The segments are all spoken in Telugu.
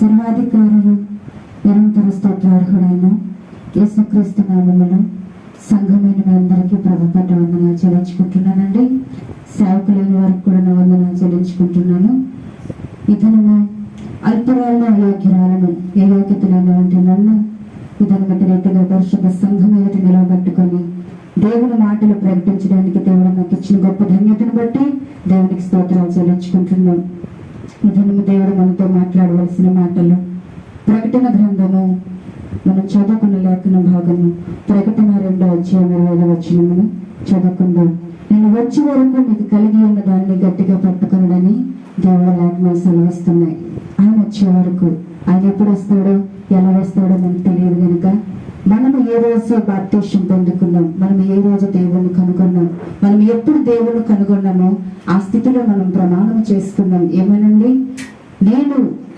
సర్వాధికారులు నిరంతర స్తోత్రార్హుడైన యేసుక్రీస్తు నామములు సంఘమైన మీ అందరికీ ప్రభుత్వ వందనాలు చెల్లించుకుంటున్నానండి. సేవకులైన వారికి కూడా నా వందనాలు చెల్లించుకుంటున్నాను. ఇతను అల్పరాలను అయోగ్యరాలను ఏ యోగ్యత లేనివంటి నన్ను ఇతను బట్టి రీతిగా పరిశుద్ధ సంఘం ఎదుట నిలవబెట్టుకొని దేవుని మాటలు ప్రకటించడానికి దేవుడు నాకు ఇచ్చిన గొప్ప ధన్యతను బట్టి దేవునికి స్తోత్రాలు చెల్లించుకుంటున్నాం ఇతను దేవుడు మనతో మాట్లాడవలసిన మాటలు. ప్రకటన గ్రంథము మనం చదువుకున్న లేఖన భాగము ప్రకటన రెండో అధ్యాయం ఇరవై వచ్చినమును చదువుకుందాం. నేను వచ్చే వరకు మీకు కలిగి ఉన్న దాన్ని గట్టిగా పట్టుకునడని దేవుడు లేఖనాలు సెలవిస్తున్నాయి. వచ్చే వరకు ఆయన ఎప్పుడు వస్తాడో ఎలా వస్తాడో మనకు తెలియదు కనుక మనం ఏ రోజు బాప్తీష్యం పొందుకున్నాం మనం ఏ రోజు దేవుణ్ణి కనుగొన్నాం మనం ఎప్పుడు దేవుణ్ణి కనుగొన్నామో ఆ స్థితిలో మనం ప్రమాణం చేసుకున్నాం. ఏమనండి? నేను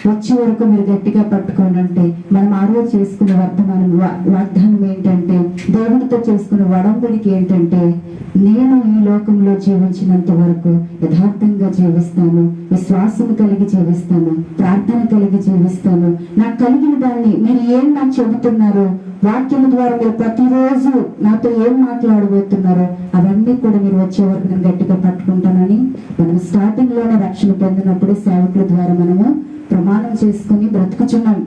వచ్చే వరకు మీరు గట్టిగా పట్టుకోండి అంటే మనం ఆ రోజు చేసుకున్న వర్ధమానం వాగ్దానం ఏంటంటే దేవుడితో చేసుకున్న వడంబడికి ఏంటంటే నేను ఈ లోకంలో జీవించినంత వరకు యథార్థంగా జీవిస్తాను విశ్వాసం కలిగి జీవిస్తాను ప్రార్థన కలిగి జీవిస్తాను. నాకు కలిగిన దాన్ని మీరు ఏం నాకు చెబుతున్నారు? వాక్యం ద్వారా మీరు ప్రతిరోజు నాతో ఏం మాట్లాడబోతున్నారో అవన్నీ కూడా మీరు వచ్చే వరకు నేను గట్టిగా పట్టుకుంటానని మనం స్టార్టింగ్లోనే రక్షణ పొందినప్పుడు సేవకుల ద్వారా మనము ప్రమాణం చేసుకుని బ్రతుకుచున్నాం.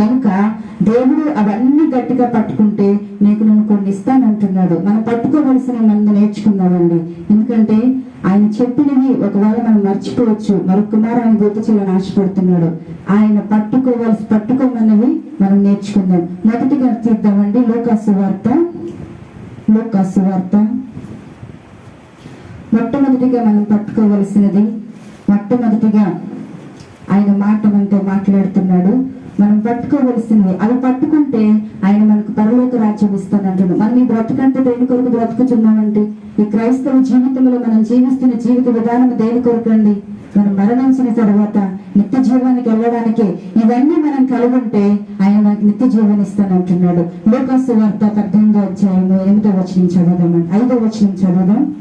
గనుక దేవుడు అవన్నీ గట్టిగా పట్టుకుంటే నీకు నేను కొన్ని ఇస్తానంటున్నాడు. మనం పట్టుకోవలసిన మంది నేర్చుకుందామండి ఎందుకంటే ఆయన చెప్పినవి ఒకవేళ మనం మర్చిపోవచ్చు మరొక మారు ఆయన గుర్తు చేయాలని ఆశపడుతున్నాడు. ఆయన పట్టుకోవలసి పట్టుకోమన్నవి మనం నేర్చుకుందాం. మొదటిగా తీద్దామండి లోకాసు వార్త. లోకాసు వార్త. మొట్టమొదటిగా మనం పట్టుకోవలసినది మొట్టమొదటిగా ఆయన మాట మనతో మాట్లాడుతున్నాడు. మనం పట్టుకోవలసినవి అవి పట్టుకుంటే ఆయన మనకు పరలోక రాజ్యం ఇస్తానంటున్నాడు మనం ఈ బ్రతుకంటే దేని కొరకు బ్రతుకుతున్నామంటే ఈ క్రైస్తవ జీవితంలో మనం జీవిస్తున్న జీవిత విధానం దేని కొరకు అండి? మనం మరణించిన తర్వాత నిత్య జీవానికి వెళ్ళడానికి. ఇవన్నీ మనం కలుగుంటే ఆయన మనకి నిత్య జీవాన్ని ఇస్తానంటున్నాడు లోకాసు వార్త పద్దెనిమిదో అధ్యాయము ఎనిమిదో వచనం చదువుదామండి ఐదో వచనం చదువుదాం.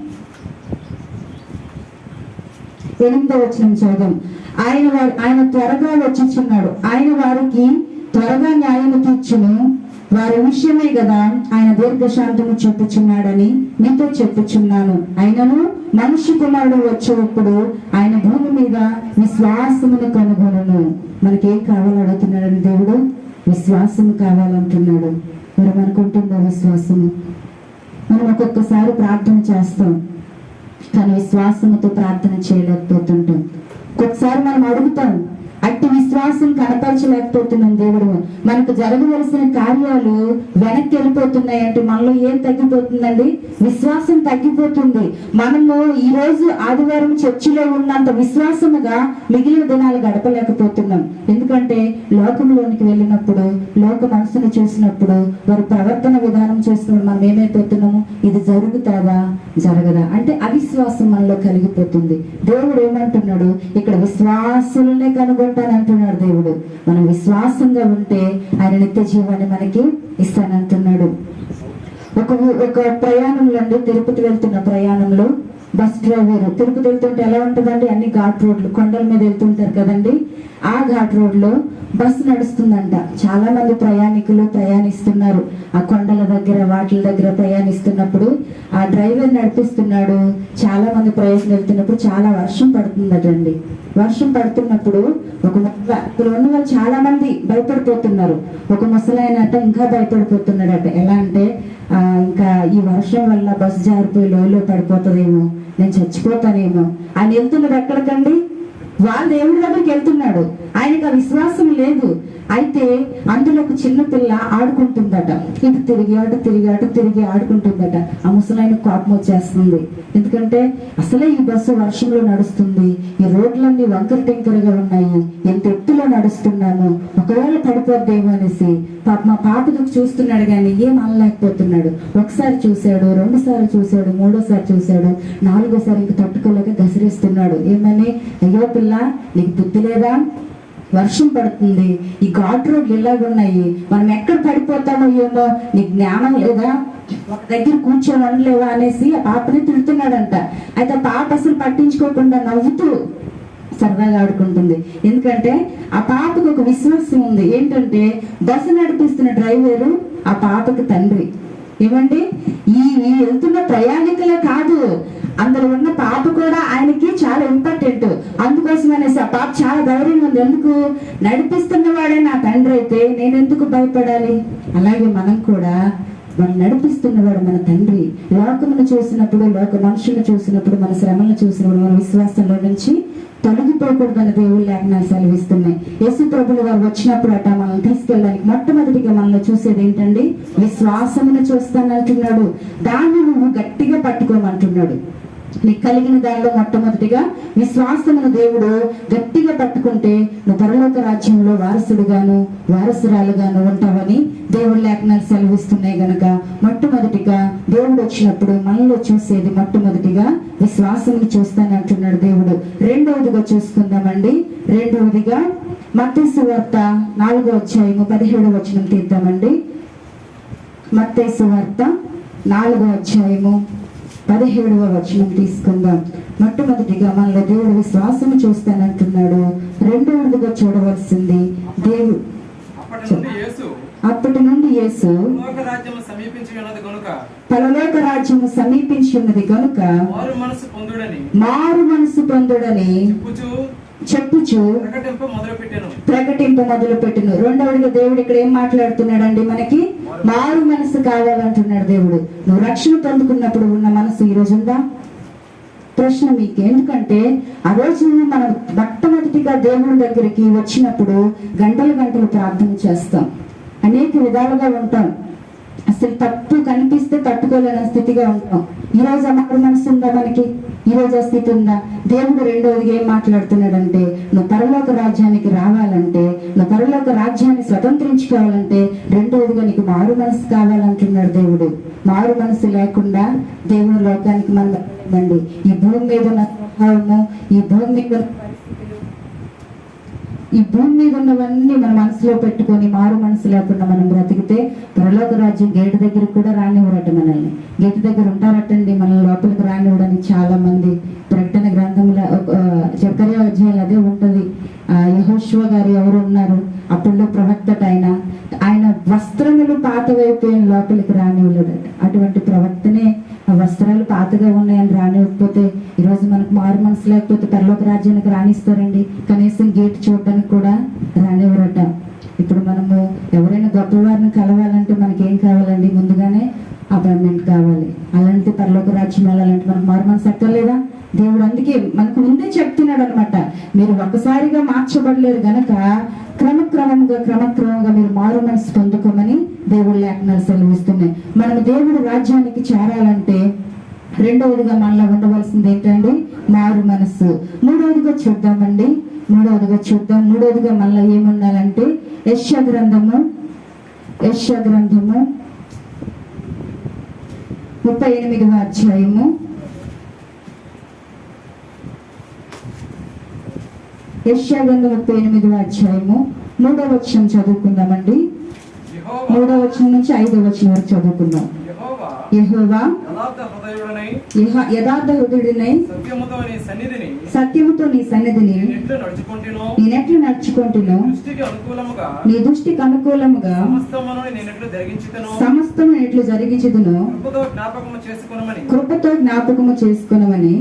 ఎనిమిదో వచనం చదువుదాం. ఆయన వారు ఆయన త్వరగా వచ్చిచున్నాడు ఆయన వారికి త్వరగా న్యాయం తీర్చును. వారి విషయమే కదా ఆయన దీర్ఘశాంతము చెప్పుచున్నాడని మీతో చెప్పుచున్నాను. ఆయనను మనిషి కుమారుడు వచ్చేటప్పుడు ఆయన భూమి మీద విశ్వాసమును కనుగొనను. మనకేం కావాలని అడుగుతున్నాడని దేవుడు? విశ్వాసము కావాలంటున్నాడు. మరి మనకుంటుందా విశ్వాసము? మనం ఒక్కొక్కసారి ప్రార్థన చేస్తాం. కానీ విశ్వాసముతో ప్రార్థన చేయలేకపోతుంటాం. ఒకసారి మనం అడుగుతాం అట్టి విశ్వాసం కనపరచలేకపోతున్నాం దేవుడు. మనకు జరగవలసిన కార్యాలు వెనక్కి వెళ్ళిపోతున్నాయి అంటే మనలో ఏం తగ్గిపోతుందండి? విశ్వాసం తగ్గిపోతుంది. మనము ఈ రోజు ఆదివారం చర్చిలో ఉన్నంత విశ్వాసముగా మిగిలిన దినాలు గడపలేకపోతున్నాం. ఎందుకంటే లోకంలోనికి వెళ్ళినప్పుడు లోక మనసును చూసినప్పుడు వారి ప్రవర్తన విధానం చూసినప్పుడు మనం ఏమైపోతున్నాము? ఇది జరుగుతాదా? జరగదా? అంటే అవిశ్వాసం మనలో కలిగిపోతుంది. దేవుడు ఏమంటున్నాడు? ఇక్కడ విశ్వాసులనే కనుగొంటానంటున్నాడు దేవుడు. మనం విశ్వాసంగా ఉంటే ఆయన నిత్య జీవాన్ని మనకి ఇస్తానంటున్నాడు. ఒక ఒక ప్రయాణంలో అండి తిరుపతి వెళ్తున్న ప్రయాణంలో బస్ డ్రైవర్. తిరుపతి వెళ్తుంటే ఎలా ఉంటుందండి? అన్ని ఘాట్ రోడ్లు కొండల మీద వెళ్తుంటారు కదండి. ఆ ఘాట్ రోడ్లో బస్సు నడుస్తుందంట. చాలా మంది ప్రయాణికులు ప్రయాణిస్తున్నారు. ఆ కొండల దగ్గర వాటిల దగ్గర ప్రయాణిస్తున్నప్పుడు ఆ డ్రైవర్ నడిపిస్తున్నాడు. చాలా మంది ప్రయాణం వెళ్తున్నప్పుడు చాలా వర్షం పడుతుందటండి. వర్షం పడుతున్నప్పుడు ఒక ఇప్పుడు ఉన్న వాళ్ళు చాలా మంది భయపడిపోతున్నారు. ఒక ముసలాయన ఇంకా భయపడిపోతున్నాడట. ఎలా అంటే ఆ, ఇంకా ఈ వర్షం వల్ల బస్సు జారిపోయి లోయలో పడిపోతుందేమో నేను చచ్చిపోతానేమో ఆయన వెళ్తున్నది ఎక్కడికండి? వాళ్ళ దేవుడి దగ్గరికి వెళ్తున్నాడు. ఆయనకు ఆ విశ్వాసం లేదు. అయితే అందులో ఒక చిన్న పిల్ల ఆడుకుంటుందట. ఇటు తిరిగి అటు తిరిగి అటు తిరిగి ఆడుకుంటుందట. ఆ ముసలాయన కోపం వచ్చేస్తుంది. ఎందుకంటే అసలే ఈ బస్సు వర్షంలో నడుస్తుంది. ఈ రోడ్లన్నీ వంకర టెంకరగా ఉన్నాయి. ఎంత ఎత్తులో నడుస్తున్నాము. ఒకవేళ పడిపోద్దేమో అనేసి పాప మా పాపకు చూస్తున్నాడు కానీ ఏం అనలేకపోతున్నాడు. ఒకసారి చూశాడు రెండుసార్లు చూశాడు మూడోసారి చూశాడు నాలుగోసారి ఇంక తట్టుకోలేక గసిరేస్తున్నాడు. ఏమని? అయ్యో పిల్ల నీకు బుద్ధి లేదా? వర్షం పడుతుంది. ఈ ఘాట్ రోడ్లు ఇలాగున్నాయి మనం ఎక్కడ పడిపోతామో ఏమో? నీ జ్ఞానం లేదా? ఒక దగ్గర కూర్చొని ఉండలేవా అనేసి ఆ పాపని తిడుతున్నాడంట. అయితే పాప అసలు పట్టించుకోకుండా నవ్వుతూ సరదాగా ఆడుకుంటుంది. ఎందుకంటే ఆ పాపకు ఒక విశ్వాసం ఉంది. ఏంటంటే బస్సు నడిపిస్తున్న డ్రైవరు ఆ పాపకు తండ్రి. ఏమండి? ఈ వెళ్తున్న ప్రయాణికులే కాదు. అందులో ఉన్న పాప కూడా ఆయనకి చాలా ఇంపార్టెంట్ అందుకోసం అనేసి ఆ పాప చాలా ధైర్యంగా ఉంది. ఎందుకు? నడిపిస్తున్న వాడే నా తండ్రి అయితే నేను ఎందుకు భయపడాలి? అలాగే మనం కూడా మనం నడిపిస్తున్నవాడు మన తండ్రి. లోకమును చూసినప్పుడు లోక మనుషులను చూసినప్పుడు మన శ్రమలను చూసినప్పుడు మన విశ్వాసంలో నుంచి తొలగిపోకూడదని దేవుళ్ళు లేఖనాలు సెలవిస్తున్నాయి. యేసు ప్రభులు వారు వచ్చినప్పుడు అట మనల్ని తీసుకెళ్ళడానికి మొట్టమొదటిగా మనల్ని చూసేది ఏంటండి? విశ్వాసమును చూస్తానంటున్నాడు. దాన్ని నువ్వు గట్టిగా పట్టుకోమంటున్నాడు. నీకు కలిగిన దానిలో మొట్టమొదటిగా విశ్వాసమును దేవుడు గట్టిగా పట్టుకుంటే నువ్వు పరలోక రాజ్యంలో వారసుడుగాను వారసురాలుగాను ఉంటావని దేవుడు లేఖనాలు సెలవిస్తున్నాయి గనక మొట్టమొదటిగా దేవుడు వచ్చినప్పుడు మనలో చూసేది మొట్టమొదటిగా విశ్వాసమును చూస్తానంటున్నాడు దేవుడు. రెండవదిగా చూసుకుందామండి. రెండవదిగా మత్స్సు వార్త నాలుగో అధ్యాయము పదిహేడు వచనం తీద్దామండి. మత్స్సు వార్త నాలుగో అధ్యాయము పదిహేడవ వచనం తీసుకుందాం. మొట్టమొదటిగా మనలో దేవుడు విశ్వాసము చూస్తానంటున్నాడు. రెండవదిగా చూడవలసింది దేవుడు అప్పటి నుండి యేసు పరలోక రాజ్యము సమీపించి ఉన్నది కనుక వారు మనసు పొందుడని మారు మనసు పొందుడని చెప్పుచు ప్రకటింప మొదలు పెట్టాను రెండవదిగా దేవుడు ఇక్కడ ఏం మాట్లాడుతున్నాడండి మనకి? మారు మనసు కావాలంటున్నాడు దేవుడు. నువ్వు రక్షణ పొందుకున్నప్పుడు ఉన్న మనసు ఈ రోజు ఉందా? ప్రశ్న మీకు. ఎందుకంటే ఆ రోజు మనం మొట్టమొదటిగా దేవుడి దగ్గరికి వచ్చినప్పుడు గంటలు గంటలు ప్రార్థన చేస్తాం. అనేక విధాలుగా ఉంటాం. అసలు తప్పు కనిపిస్తే తట్టుకోలేని స్థితిగా ఉంటాం. ఈ రోజు ఆ మారు మనసు ఉందా మనకి? ఈ రోజు ఆ స్థితి ఉందా? దేవుడు రెండోది ఏం మాట్లాడుతున్నాడంటే నువ్వు పరలోక రాజ్యానికి రావాలంటే నువ్వు పరలోక రాజ్యాన్ని స్వతంత్రించుకోవాలంటే రెండోదిగా నీకు మారు మనసు కావాలంటున్నాడు దేవుడు. మారు మనసు లేకుండా దేవుని లోకానికి మనం ఈ భూమి మీద ఉన్న స్వభావము ఈ భూమి మీద ఈ భూమి మీద ఉన్నవన్నీ మన మనసులో పెట్టుకొని మారు మనసు లేకుండా మనం బ్రతికితే పరలోక రాజ్యం గేటు దగ్గర కూడా రానివ్వరట మనల్ని. గేటు దగ్గర ఉంటారటండి మన లోపలికి రానివ్వడానికి చాలా మంది ప్రకటన గ్రంథంలో చక్కర్య అధ్యాయులు అదే ఉంటుంది. ఆ యహోశ్వ గారు ఎవరు ఉన్నారు అప్పుడులో ప్రవక్తట ఆయన. ఆయన వస్త్రములు పాతవైపోయిన లోపలికి రానివ్వలేదట అటువంటి ప్రవక్తనే ఆ వస్త్రాలు పాతగా ఉన్నాయని రానివ్వకపోతే ఈరోజు మనకు మారు మనసు లేకపోతే పరలోక రాజ్యానికి రాణిస్తారండి కనీసం గేట్ చూడడానికి కూడా రానివ్వరట. ఇప్పుడు మనము ఎవరైనా గొప్పవారిని కలవాలంటే మనకి ఏం కావాలండి? ముందుగానే అపాయింట్మెంట్ కావాలి. అలాంటి పరలోక రాజ్యం వెళ్ళాలంటే మనకు మారు మనసు ఎక్కర్లేదా దేవుడు అందుకే మనకు ముందే చెప్తున్నాడు అనమాట మీరు ఒక్కసారిగా మార్చబడలేరు గనక క్రమక్రమంగా క్రమక్రమంగా మీరు మారు మనసు పొందుకోమని దేవుడు లేఖనాలు సెలవిస్తున్నాయి. మనం దేవుడు రాజ్యానికి చేరాలంటే రెండవదిగా మనలో ఉండవలసింది ఏంటండి? మారు మనస్సు. మూడవదిగా చూద్దామండి. మూడవదిగా చూద్దాం. మూడవదిగా మనలో ఏముండాలంటే యశ గ్రంథము యశ గ్రంథము ముప్పై ఎనిమిదవ అధ్యాయము. యెషయా ముప్పై ఎనిమిదవ అధ్యాయము. మూడవ వచనం చదువుకుందామండి. మూడవ వచనం నుంచి ఐదవ వచనం వరకు చదువుకుందాం. యథార్థ హృదయుడనై సత్యముతో నీ సన్నిధిని నేనెట్లు నడుచుకుంటును నీ దృష్టికి అనుకూలముగా సమస్తము ఎట్లు జరిగించుదును కృపతో జ్ఞాపకము చేసుకునమని కృపతో జ్ఞాపకము చేసుకునమని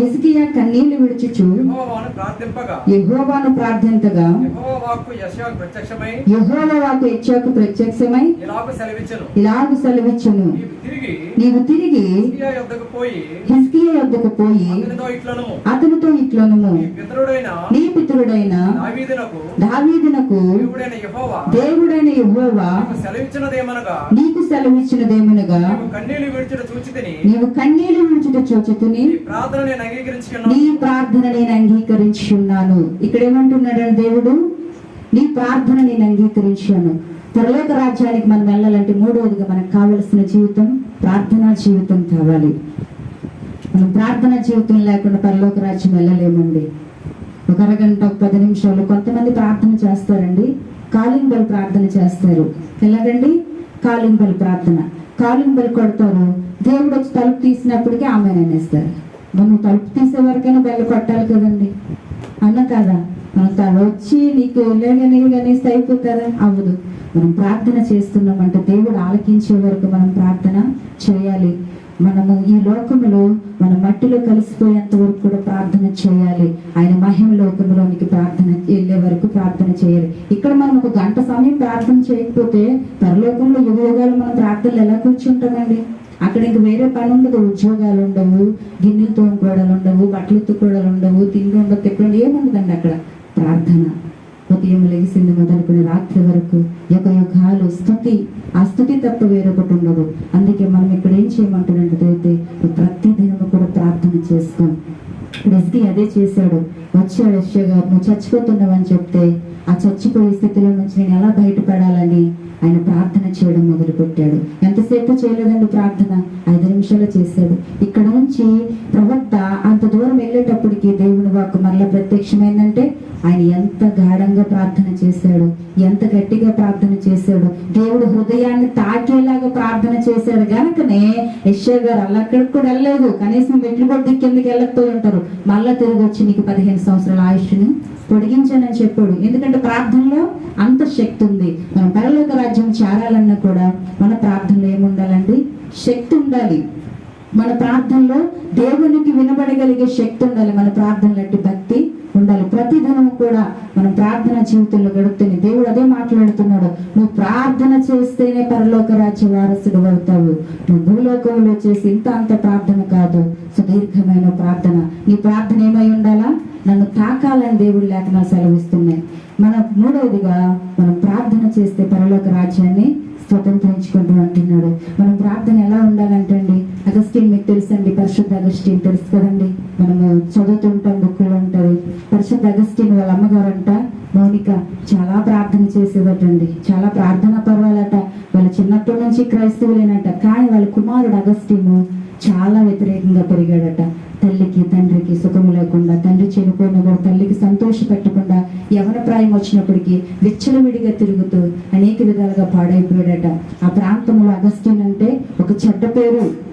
హిజ్కియా కన్నీళ్ళు విడిచుచు యెహోవాను ప్రార్థింతగా యెహోవా యెషయా ప్రత్యక్షమై వాకు ఇలాగ సెలవిచ్చను. సెలవిచ్చును నీవు తిరిగి యొద్దకు పోయి అతనితో ఇట్లను నీ పితరుడైన నీ పితరుడైన దావీదునకు దేవుడైన యెహోవా నీకు సెలవిచ్చినదేమనగా నీవు కన్నీళ్ళు విడిచుట చూచితిని. నీ ప్రార్థన నేను అంగీకరించి ఉన్నాను ఇక్కడ ఏమంటున్నాడు దేవుడు? నీ ప్రార్థన నేను అంగీకరించాను పరలోక రాజ్యానికి మనం వెళ్ళాలంటే మూడవదిగా మనకు కావలసిన జీవితం ప్రార్థనా జీవితం కావాలి. మనం ప్రార్థనా జీవితం లేకుండా పరలోక రాజ్యం వెళ్ళలేమండి. ఒక అరగంట ఒక పది నిమిషాలు కొంతమంది ప్రార్థన చేస్తారండి. కాలింగ్ బల్ ప్రార్థన చేస్తారు. ఎలాగండి? కాలింగ్ బల్ ప్రార్థన. కాలింగ్ బల్ కొడతారు. దేవుడు వచ్చి తలుపు తీసినప్పటికీ ఆమె అనేస్తారు. మనం తలుపు తీసే వరకైనా బెల్ల కొట్టాలి కదండి. అన్న కదా? మనం వచ్చి నీకు ఇలాగని అనేస్తే అయిపోతారా? అవ్వదు. మనం ప్రార్థన చేస్తున్నామంటే దేవుడు ఆలకించే వరకు మనం ప్రార్థన చేయాలి. మనము ఈ లోకములో మన మట్టిలో కలిసిపోయేంత వరకు కూడా ప్రార్థన చేయాలి. ఆయన మహిమ లోకంలోనికి ప్రార్థన వెళ్ళే వరకు ప్రార్థన చేయాలి. ఇక్కడ మనం ఒక గంట సమయం ప్రార్థన చేయకపోతే పరలోకంలో యుగయోగాలు మనం ప్రార్థనలు ఎలా కూర్చుంటామండి? అక్కడ ఇంక వేరే పని ఉండదు. ఉద్యోగాలు ఉండవు గిన్నెలు తోముకోవడాలు ఉండవు బట్టలు ఉత్తుకోవడాలు ఉండవు తిండి ఉండదు తిప్పడం ఏముండదండి అక్కడ? ప్రార్థన. ఉదయం లేచింది మొదలుకొని రాత్రి వరకు యొక్క యుగాలు స్థుతి ఆ స్థుతి తప్ప వేరొకటి ఉండదు. అందుకే మనం ఇక్కడ ఏం చేయమంటున్నట్టయితే ప్రతి దినము కూడా ప్రార్థన చేసుకో రెస్కి అదే చేశాడు. వచ్చాడు యశ్వ గారు నువ్వు చచ్చిపోతున్నావని చెప్తే ఆ చచ్చిపోయే స్థితిలో నుంచి నేను ఎలా బయటపడాలని? ఆయన ప్రార్థన చేయడం మొదలుపెట్టాడు. ఎంతసేపు చేయలేదండి ప్రార్థన? ఐదు నిమిషాలు చేశాడు. ఇక్కడ నుంచి ప్రభు అంత దూరం వెళ్ళేటప్పటికి దేవుని వాక్కు మరలా ప్రత్యక్షమైందంటే ఆయన ఎంత గాఢంగా ప్రార్థన చేశాడు ఎంత గట్టిగా ప్రార్థన చేశాడు. దేవుడు హృదయాన్ని తాకేలాగా ప్రార్థన చేశాడు. గనుకనే యశ్వ గారు అలా అక్కడికి కూడా వెళ్ళలేదు. కనీసం మెట్లు కూడా కిందకి వెళ్ళకపోయి ఉంటారు. మళ్ళా తిరిగి వచ్చి నీకు పదిహేను సంవత్సరాల ఆయుష్ని పొడిగించానని చెప్పాడు. ఎందుకంటే ప్రార్థనలో అంత శక్తి ఉంది. మనం పరలోక రాజ్యం చేరాలన్నా కూడా మన ప్రార్థనలో ఏముండాలండి? శక్తి ఉండాలి. మన ప్రార్థనలో దేవునికి వినబడగలిగే శక్తి ఉండాలి మన ప్రార్థన లాంటి భక్తి ఉండాలి. ప్రతి దినం కూడా మనం ప్రార్థన జీవితంలో గడుపుతుంది దేవుడు అదే మాట్లాడుతున్నాడు. నువ్వు ప్రార్థన చేస్తేనే పరలోక రాజ్య వారసుడు అవుతావు. నువ్వు భూలోకంలో చేసి ఇంత అంత ప్రార్థన కాదు. సుదీర్ఘమైన ప్రార్థన. నీ ప్రార్థన ఏమై ఉండాలా? నన్ను తాకాలని దేవుడు లేఖనాలు సెలవిస్తున్నాయి. మన మూడవదిగా మనం ప్రార్థన చేస్తే పరలోక రాజ్యాన్ని స్వతంత్రించుకుంటూ అంటున్నాడు మనం ప్రార్థన ఎలా ఉండాలంటండి అగస్టిన్ మీకు తెలుసండి పరిశుద్ధ అగస్టిన్ తెలుసు కదండి. మనము చదువుతుంటాం బుక్కులు ఉంటుంది. పరిశుద్ధ అగస్టిన్ వాళ్ళ అమ్మగారు అంట మౌనిక చాలా ప్రార్థన చేసేదటండి. చాలా ప్రార్థన పర్వాలట. వాళ్ళ చిన్నప్పటి నుంచి క్రైస్తవులేనట కానీ వాళ్ళ కుమారుడు అగస్టిన్ చాలా వ్యతిరేకంగా పెరిగాడట. తల్లికి తండ్రికి సుఖం లేకుండా తండ్రి చనిపోయిన కూడా తల్లికి సంతోష పెట్టకుండా యవన ప్రాయం వచ్చినప్పటికీ విచ్చలవిడిగా తిరుగుతూ అనేక విధాలుగా పాడైపోయాడట. ఆ ప్రాంతంలో అగస్టిన్ అంటే ఒక చెడ్డ పేరు.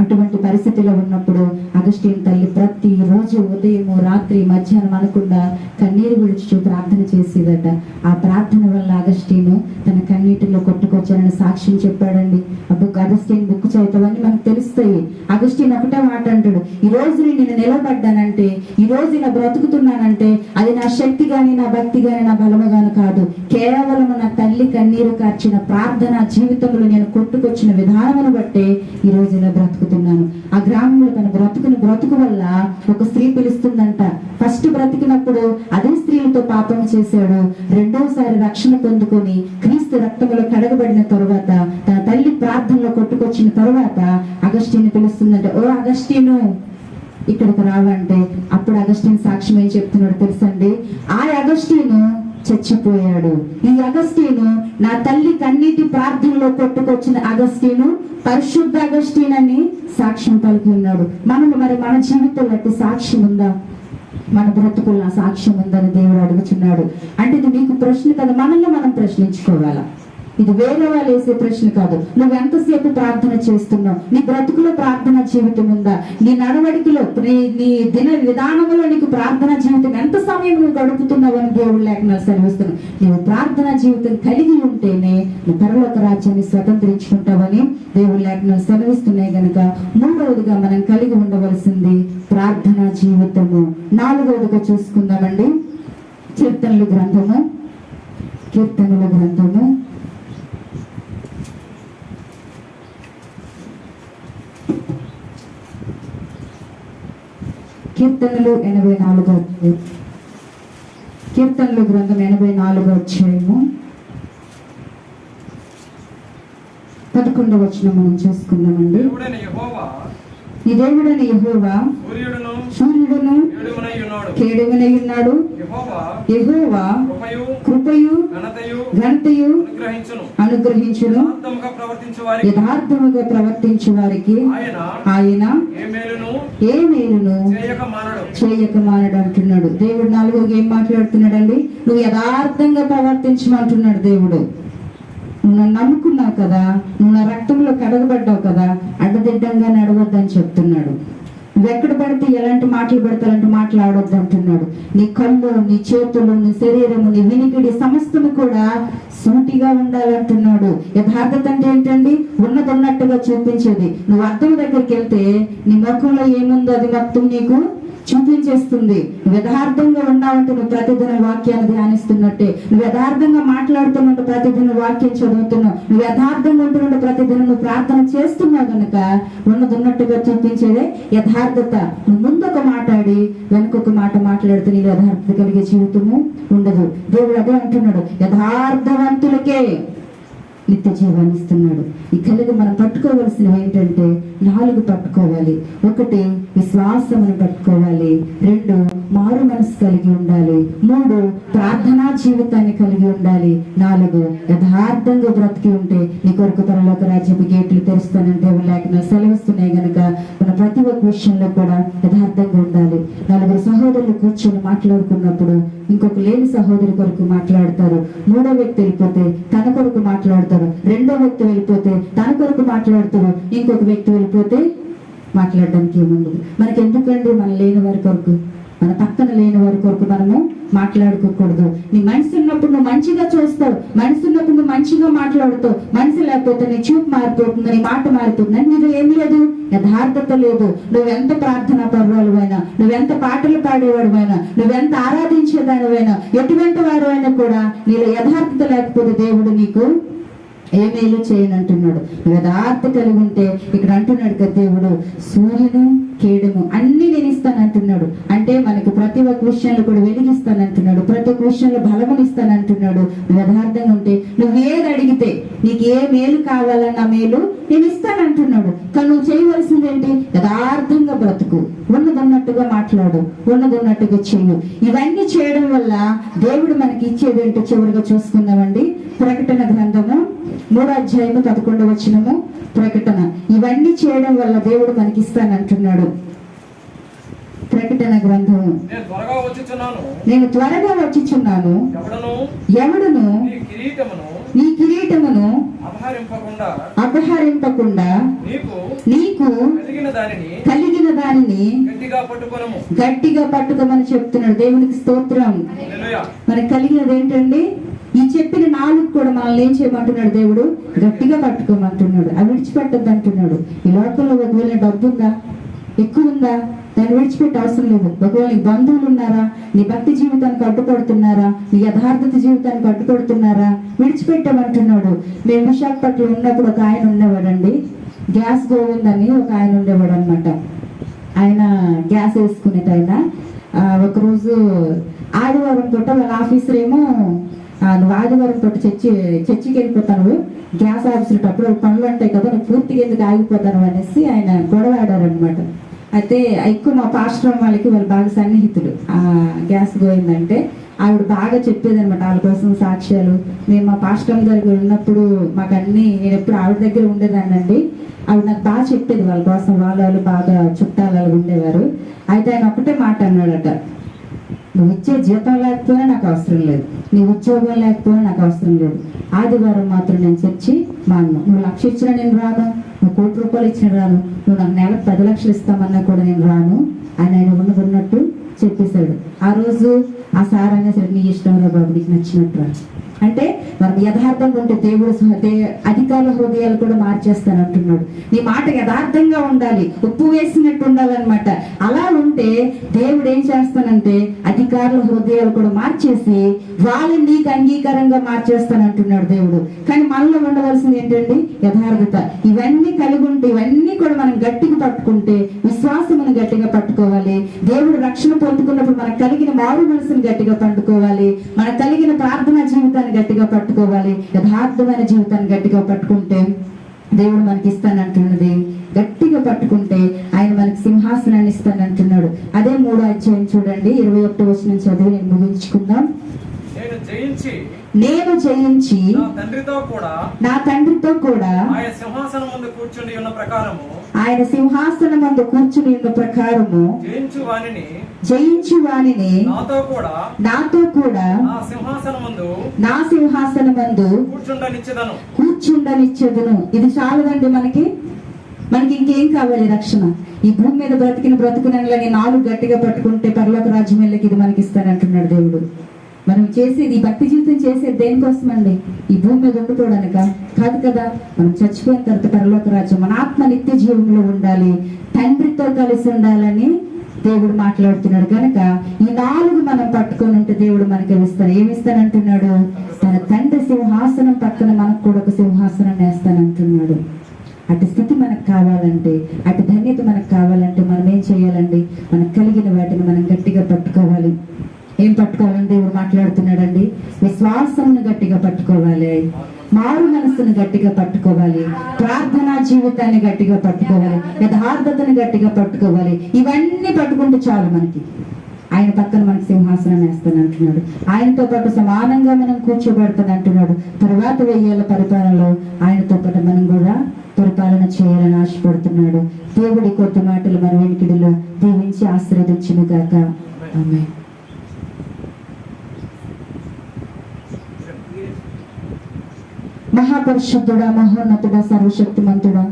అటువంటి పరిస్థితిలో ఉన్నప్పుడు అగస్టిన్ తల్లి ప్రతి రోజు ఉదయము రాత్రి మధ్యాహ్నం అనకుండా కన్నీరు విడిచి ప్రార్థన చేసేదట. ఆ ప్రార్థన వల్ల అగస్టిన్ తన కన్నీటిలో కొట్టుకొచ్చానని సాక్ష్యం చెప్పాడండి. ఆ బుక్ అగస్టిన్ బుక్ చదువుతావని మనకు తెలుస్తాయి. అగస్టిన్ ఒకటే మాట అంటాడు. ఈ రోజు నేను నిలబడ్డానంటే ఈ రోజు ఇలా బ్రతుకుతున్నానంటే అది నా శక్తి గాని నా భక్తి కానీ నా బలము గాని కాదు. కేవలం నా తల్లి కన్నీరు కార్చిన ప్రార్థన జీవితంలో నేను కొట్టుకొచ్చిన విధానమును బట్టే ఈ రోజు ఇలా చెబుతున్నాను ఆ గ్రామంలో తన బ్రతుకుని బ్రతుకు వల్ల ఒక స్త్రీ పిలుస్తుందంట. ఫస్ట్ బ్రతికినప్పుడు అదే స్త్రీలతో పాపం చేశాడు. రెండోసారి రక్షణ పొందుకొని క్రీస్తు రక్తములో కడగబడిన తరువాత తన తల్లి ప్రార్థనలో కొట్టుకొచ్చిన తరువాత అగస్టిని పిలుస్తుందంట. ఓ అగస్టిను ఇక్కడికి రావంటే. అప్పుడు అగస్టిన్ సాక్ష్యం ఏం చెప్తున్నాడు తెలుసండి? ఆ అగస్టిను చచ్చిపోయాడు. ఈ అగస్టీను నా తల్లి కన్నీటి ప్రార్థనలో కొట్టుకొచ్చిన అగస్టీను పరిశుద్ధ అగస్టీన్ అని సాక్ష్యం పలికి ఉన్నాడు. మనము మరి మన జీవితంలో అట్టి సాక్ష్యం ఉందా? మన బ్రతుకుల్లో సాక్ష్యం ఉందని దేవుడు అడుగుతున్నాడు. అంటే ఇది మీకు ప్రశ్న కదా మనల్ని మనం ప్రశ్నించుకోవాలా? ఇది వేరే వాళ్ళు వేసే ప్రశ్న కాదు. నువ్వు ఎంతసేపు ప్రార్థన చేస్తున్నావు? నీ బ్రతుకులో ప్రార్థన జీవితం ఉందా? నీ నడవడికలో నీ నీ దిన విధానంలో నీకు ప్రార్థన జీవితం ఎంత సమయం నువ్వు గడుపుతున్నావు అని దేవుడు లేఖనాలు సెలవిస్తున్నావు నువ్వు ప్రార్థన జీవితం కలిగి ఉంటేనే నువ్వు పరలోక రాజ్యాన్ని స్వతంత్రించుకుంటావని దేవుడు లేఖనాలు సెలవిస్తున్నాయి గనుక మూడవదిగా మనం కలిగి ఉండవలసింది ప్రార్థన జీవితము. నాలుగవదిగా చూసుకుందామండి. కీర్తనలు గ్రంథము. కీర్తనల గ్రంథము. కీర్తనలు ఎనభై నాలుగో అధ్యాయం. కీర్తనలు గ్రంథం ఎనభై నాలుగో అధ్యాయము. పదకొండవ వచ్చిన మనం చూసుకుందామండి. ఈ దేవుడని యెహోవా సూర్యుడును ఉన్నాడు యెహోవా కృపయు ఘనతయు అనుగ్రహించును. యథార్థముగా ప్రవర్తించు వారికి ఆయన ఆయన ఏ మేలును ఏ మేలును చేయక మానడు అంటున్నాడు దేవుడు నాలుగోగా ఏం మాట్లాడుతున్నాడండి? నువ్వు యథార్థంగా ప్రవర్తించమంటున్నాడు దేవుడు. నువ్వు నన్ను నమ్ముకున్నావు కదా? నువ్వు నా రక్తంలో కడగబడ్డావు కదా? అడ్డదిడ్డంగా నడవద్దని చెప్తున్నాడు. ఎక్కడ పడితే ఎలాంటి మాటలు పెడితే అలాంటి మాట్లాడొద్దు అంటున్నాడు. నీ కళ్ళు నీ చేతులు నీ శరీరము నీ వినికిడి సమస్తము కూడా సూటిగా ఉండాలంటున్నాడు. యథార్థత అంటే ఏంటండి? ఉన్నది ఉన్నట్టుగా చూపించేది. నువ్వు అర్థం దగ్గరికి వెళ్తే నీ ముఖంలో ఏముందో అది మొత్తం నీకు చూపించేస్తుంది యథార్థంగా ఉన్నావంటే నువ్వు ప్రతిదిన వాక్యాన్ని ధ్యానిస్తున్నట్టే. నువ్వు యథార్థంగా మాట్లాడుతున్నట్టు ప్రతిదిన వాక్యం చదువుతున్నావు. నువ్వు యథార్థంగా ఉంటున్నట్టు ప్రతిదిన నువ్వు ప్రార్థన చేస్తున్నావు కనుక ఉన్నది ఉన్నట్టుగా చూపించేదే యథార్థత. నువ్వు ముందు ఒక మాట్లాడి వెనుక ఒక మాట మాట్లాడితే నీ యథార్థత కలిగే జీవితము ఉండదు. దేవుడు అదే అంటున్నాడు. యథార్థవంతులకే నిత్య జీవాన్ని ఇస్తున్నాడు. ఈ కలిగి మనం పట్టుకోవలసినవి ఏంటంటే నాలుగు పట్టుకోవాలి. ఒకటి విశ్వాసమును పట్టుకోవాలి. రెండు మారు మనసు కలిగి ఉండాలి. మూడు ప్రార్థనా జీవితాన్ని కలిగి ఉండాలి. నాలుగు యథార్థంగా బ్రతికి ఉంటే నీ కొరకు పరలోక రాజ్యపు గేట్లు తెరుస్తానంటే లేక సెలవిస్తున్నాయి గనుక మన ప్రతి ఒక్క విషయంలో కూడా యథార్థంగా ఉండాలి. నలుగురు సహోదరులు కూర్చొని మాట్లాడుకున్నప్పుడు ఇంకొక లేని సహోదరి కొరకు మాట్లాడతారు. మూడో వ్యక్తి వెళ్ళిపోతే తన కొరకు మాట్లాడతారు. రెండో వ్యక్తి వెళ్ళిపోతే తన కొరకు మాట్లాడతారు. ఇంకొక వ్యక్తి వెళ్ళిపోతే మాట్లాడడానికి ఏముండదు. మనకి ఎందుకండి మన లేని వారి కొరకు? మన పక్కన లేని వారి కొరకు మనము మాట్లాడుకోకూడదు. నీ మనసు ఉన్నప్పుడు నువ్వు మంచిగా చూస్తావు. మనసు ఉన్నప్పుడు నువ్వు మంచిగా మాట్లాడుతావు. మనసు లేకపోతే నీ చూపు మారిపోతుంది నీ మాట మారిపోతుంది. నీకు ఏం లేదు. యథార్థత లేదు. నువ్వెంత ప్రార్థన పర్వాలువైనా నువ్వెంత పాటలు పాడేవాడువైనా నువ్వెంత ఆరాధించేదానివైనా ఎటువంటి వారు అయినా కూడా నీలో యథార్థత లేకపోతే దేవుడు నీకు ఏ మేలు చేయనంటున్నాడు? యథార్థ కలిగి ఉంటే ఇక్కడ అంటున్నాడు కదా దేవుడు సూర్యుడు కేడుము అన్ని నేను ఇస్తానంటున్నాడు. అంటే మనకు ప్రతి ఒక్క విషయంలో కూడా వెలిగిస్తానంటున్నాడు. ప్రతి ఒక్క విషయంలో బలముని యథార్థంగా ఉంటే నువ్వు ఏది అడిగితే నీకు ఏ మేలు కావాలన్న మేలు నేను ఇస్తానంటున్నాడు. కానీ నువ్వు చేయవలసింది ఏంటి? యథార్థంగా బ్రతుకు. ఉన్నదన్నట్టుగా మాట్లాడు. ఉన్నదన్నట్టుగా చెయ్యి. ఇవన్నీ చేయడం వల్ల దేవుడు మనకి ఇచ్చేది ఏంటో చివరిగా చూసుకుందామండి. ప్రకటన గ్రంథము మూడో అధ్యాయము పదకొండవ వచనము ప్రకటన. ఇవన్నీ చేయడం వల్ల దేవుడు మనకి ఇస్తానంటున్నాడు. ప్రకటన గ్రంథము. నేను త్వరగా వచ్చుచున్నాను. ఎవడను? నీ కిరీటమును అపహరింపకుండా నీకు కలిగిన దానిని గట్టిగా పట్టుకోమని చెప్తున్నాడు దేవునికి స్తోత్రం. మనకు కలిగినది ఏంటండి? ఈ చెప్పిన నాలుగు కూడా మనల్ని ఏం చేయమంటున్నాడు దేవుడు? గట్టిగా పట్టుకోమంటున్నాడు. అవి విడిచిపెట్టద్దు అంటున్నాడు ఈ లోకంలో ఒకవేళ డబ్బు ఉందా ఎక్కువ ఉందా దాన్ని విడిచిపెట్టే అవసరం లేదు. ఒకవేళ నీ బంధువులు ఉన్నారా? నీ భక్తి జీవితానికి అడ్డుపడుతున్నారా? నీ యథార్థత జీవితానికి అడ్డుపడుతున్నారా? విడిచిపెట్టమంటున్నాడు. మేము విశాఖపట్నం ఉన్నప్పుడు ఒక ఆయన ఉండేవాడండి. గ్యాస్ గోవింద్ అని ఒక ఆయన ఉండేవాడు అనమాట ఆయన గ్యాస్ వేసుకునేటైన ఒకరోజు ఆదివారం పూట వాళ్ళ ఆఫీసర్ ఏమో నువ్వు ఆదివారం పూట చర్చి చర్చికి వెళ్ళిపోతాను గ్యాస్ ఆఫీసర్ అప్పుడు పనులు ఉంటాయి కదా నువ్వు పూర్తిగా ఎందుకు ఆగిపోతాను అనేసి ఆయన గొడవ ఆడారనమాట అయితే ఎక్కువ మా పాస్టర్ వాళ్ళకి వాళ్ళు బాగా సన్నిహితులు. ఆ గ్యాస్ పోయిందంటే ఆవిడ బాగా చెప్పేది అనమాట వాళ్ళ కోసం సాక్ష్యాలు. మేము మా పాస్టర్ దగ్గర ఉన్నప్పుడు మాకు అన్ని నేను ఎప్పుడు ఆవిడ దగ్గర ఉండేదానండి ఆవిడ నాకు బాగా చెప్పేది వాళ్ళ కోసం వాళ్ళ వాళ్ళు బాగా చుట్టాలు ఉండేవారు. అయితే ఆయన ఒకటే మాట అన్నాడట నువ్వు ఇచ్చే జీతం లేకపోయినా నాకు అవసరం లేదు. నీ ఉద్యోగం లేకపోయినా నాకు అవసరం లేదు. ఆదివారం మాత్రం నేను చర్చి మాను నువ్వు లక్ష ఇచ్చినా నేను రాను. నువ్వు కోటి రూపాయలు ఇచ్చిన రాను. నువ్వు నాకు నెలకు పది లక్షలు ఇస్తామన్నా కూడా నేను రాను. అని ఆయన ఉన్నది ఉన్నట్టు చెప్పేశాడు. ఆ రోజు ఆ సార్ అనే సరే నీ ఇష్టం బాబు నీకు నచ్చినట్టు అంటే మనం యథార్థంగా ఉంటే దేవుడు అధికార అధికారుల హృదయాలు కూడా మార్చేస్తాను అంటున్నాడు నీ మాట యథార్థంగా ఉండాలి ఉప్పు వేసినట్టు ఉండాలన్నమాట. అలా ఉంటే దేవుడు ఏం చేస్తానంటే అధికారుల హృదయాలు కూడా మార్చేసి వాళ్ళని నీకు అంగీకారంగా మార్చేస్తానంటున్నాడు దేవుడు. కానీ మనలో ఉండవలసింది ఏంటండి? యథార్థత. ఇవన్నీ కలిగి ఉంటే ఇవన్నీ కూడా మనం గట్టిగా పట్టుకుంటే విశ్వాసమును గట్టిగా పట్టుకోవాలి. దేవుడు రక్షణ పట్టుకున్నప్పుడు మనకు కలిగిన మారు మనసును గట్టిగా పట్టుకోవాలి మనకు కలిగిన ప్రార్థనా జీవితాన్ని గట్టిగా పట్టుకోవాలి. యథార్థమైన జీవితాన్ని గట్టిగా పట్టుకుంటే దేవుడు మనకి ఇస్తానంటున్నది. గట్టిగా పట్టుకుంటే ఆయన మనకి సింహాసనాన్ని ఇస్తానంటున్నాడు. అదే మూడో అధ్యాయం చూడండి. ఇరవై ఒకటో వచ్చిన చదివి నేను ముగించుకుందాం. నేను జయించి నేను జయించి నా తండ్రితో కూడా నా తండ్రితో కూడా ఆయన సింహాసనం ముందు కూర్చుని ఉన్న ప్రకారము ఆయన సింహాసనం మందు కూర్చుని ఉన్న ప్రకారము జయించు వానిని నాతో కూడా నాతో కూడా నా సింహాసనం ముందు నా సింహాసనం మందు కూర్చుండనిచ్చేదను. కూర్చుండనిచ్చేదును. ఇది చాలదండి మనకి. మనకి ఇంకేం కావాలి రక్షణ? ఈ భూమి మీద బ్రతికిన బ్రతుకునని నాలుగు గట్టిగా పట్టుకుంటే పరలోక రాజ్యం వెళ్ళకి ఇది మనకి ఇస్తానంటున్నాడు దేవుడు. మనం చేసేది భక్తి జీవితం చేసేది దేనికోసమండి? ఈ భూమి మీద ఉండిపోవడానిక? కాదు కదా మనం చచ్చిపోయిన తర్వాత పరలోక రాజ్యం మన ఆత్మ నిత్య జీవంలో ఉండాలి. తండ్రితో కలిసి ఉండాలని దేవుడు మాట్లాడుతున్నాడు. కనుక ఈ నాలుగు మనం పట్టుకొని ఉంటే దేవుడు మనకి ఇస్తాడు. ఏమి ఇస్తానంటున్నాడు తన తండ్రి సింహాసనం పక్కన మనకు కూడా ఒక సింహాసనం వేస్తానంటున్నాడు. అటు స్థితి మనకు కావాలంటే అటు ధన్యత మనకు కావాలంటే మనం ఏం చేయాలండి మనకు కలిగిన వాటిని మనం గట్టిగా పట్టుకోవాలి ఏం పట్టుకోవాలని దేవుడు మాట్లాడుతున్నాడండి. విశ్వాసమును గట్టిగా పట్టుకోవాలి. మారు మనసును గట్టిగా పట్టుకోవాలి. ప్రార్థనా జీవితాన్ని గట్టిగా పట్టుకోవాలి. యథార్థతను గట్టిగా పట్టుకోవాలి. ఇవన్నీ పట్టుకుంటే చాలు మనకి. ఆయన పక్కన మనకు సింహాసనం వేస్తాను అంటున్నాడు. ఆయనతో పాటు సమానంగా మనం కూర్చోబెడతానంటున్నాడు తర్వాత వెయ్యేళ్ళ పరిపాలనలో ఆయనతో పాటు మనం కూడా పరిపాలన చేయాలని ఆశపడుతున్నాడు. దేవుడి కొత్త మాటలు మన వెనుకిడిలో దీవించి ఆశీర్వదించును గాక ఆమె మహాపరిశుద్ధుడా మహోన్నతుడ సర్వశక్తిమంతుడా.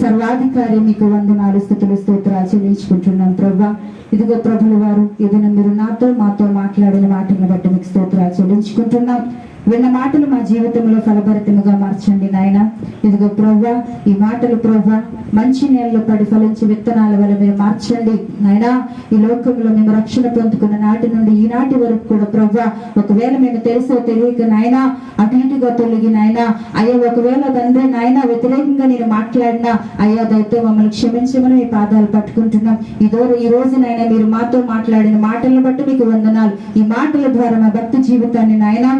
సర్వాధికారి మీకు వందనాలు స్థుతులు స్తోత్రాలు చెల్లించుకుంటున్నాం ప్రభా. ఇదిగో ప్రభుల వారు ఏదైనా మీరు నాతో మాతో మాట్లాడిన మాటలను బట్టి మీకు స్తోత్రాలు చెల్లించుకుంటున్నాం. విన్న మాటలు మా జీవితంలో ఫలభరితముగా మార్చండి నాయన. ఇదిగో ప్రవ్వా ఈ మాటలు ప్రవ్వా మంచి నేలలో పడి ఫలించి విత్తనాల వల్ల మీరు మార్చండి నాయనా. ఈ లోకంలో మేము రక్షణ పొందుకున్న నాటి నుండి ఈనాటి వరకు కూడా ప్రవ్వా ఒకవేళ మేము తెలుసో తెలియక నాయనా అటు ఇటుగా తొలగి నాయనా అయ్యా ఒకవేళ తండ్రి నాయనా వ్యతిరేకంగా నేను మాట్లాడినా అయ్యా దయతో మమ్మల్ని క్షమించమని మీ పాదాలు పట్టుకుంటున్నాం. ఇదో ఈ రోజు నాయన మీరు మాతో మాట్లాడిన మాటలను బట్టి మీకు వందనాలు. ఈ మాటల ద్వారా మా భక్తి జీవితాన్ని నాయనా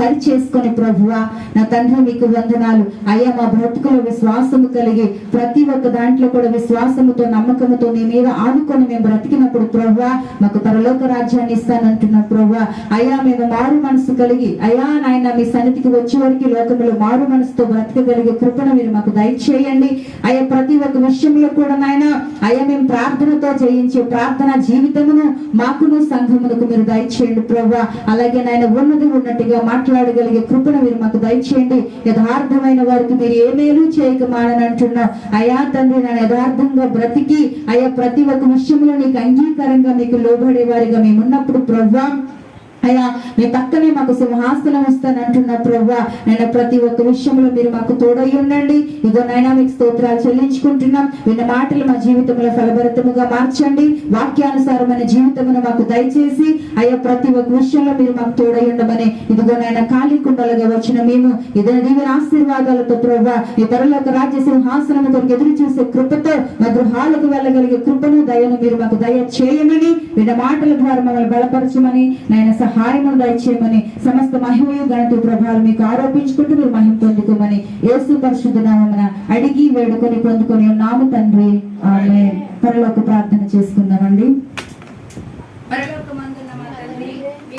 సరి చేసుకొని ప్రభువా నా తండ్రి మీకు వందనాలు. అయ్యా మా బ్రతుకులో విశ్వాసము కలిగి ప్రతి ఒక్క దాంట్లో కూడా విశ్వాసముతో నమ్మకముతో నీ మీద ఆనుకొని మేము బ్రతికినప్పుడు ప్రభువా మాకు పరలోక రాజ్యాన్ని ఇస్తానంటున్న ప్రభువా. అయ్యా మేము మారు మనసు కలిగి అయ్యా నాయన మీ సన్నిధికి వచ్చే వరకు లోకంలో మారు మనసుతో బ్రతకగలిగే కృపను మీరు మాకు దయచేయండి. అయ్యా ప్రతి ఒక్క విషయంలో కూడా నాయన అయ్యా మేము ప్రార్థనతో చేయించే ప్రార్థన జీవితమును మాకును సంఘమునకు మీరు దయచేయండి ప్రభా అలాగే నాయన ఉన్నది ఉన్నట్టుగా మాట్లాడగలిగే కృపను మీరు మాకు దయచేయండి. యథార్థమైన వారికి మీరు ఏ మేలు చేయక మాననంటున్నా అయా తండ్రి నా యథార్థంగా బ్రతికి అయా ప్రతి ఒక్క విషయంలో నీకు అంగీకారంగా మీకు లోబడే వారిగా మేము ఉన్నప్పుడు ప్రభా అయ్యా మీ పక్కనే మాకు సింహాసనం ఇస్తానంటున్న ప్రభు నేను ప్రతి ఒక్క విషయంలో మీరు మాకు తోడై ఉండండి. ఇదో నైనా మీకు స్తోత్రాలు చెల్లించుకుంటున్నాం. విన్న మాటలు మా జీవితంలో ఫలభరితముగా మార్చండి. వాక్యానుసారమైన జీవితమును మాకు దయచేసి అయ్యా ప్రతి ఒక్క విషయంలో మీరు మాకు తోడై ఉండమని. ఇదిగో నాయన ఖాళీ కుండలుగా వచ్చిన మేము ఇదే దీవెన ఆశీర్వాదాలతో ప్రభు ఈ పరలోక రాజ్య సింహాసనం కొరకు ఎదురు చూసే కృపతో మా గృహాలకు వెళ్ళగలిగే కృపను దయను మీరు మాకు దయ చేయమని విన్న మాటల ద్వారా మమ్మల్ని బలపరచమని నాయన సహాయము దయచేయమని సమస్త మహిమయు గణతు ప్రభావాలు మీకు ఆరోపించుకుంటూ మీరు మహిమ పొందుకోమని యేసు పరిశుద్ధ నామన అడిగి వేడుకొని పొందుకొని ఉన్నాము తండ్రి. ఆమె పరలోక ప్రార్థన చేసుకుందామండి.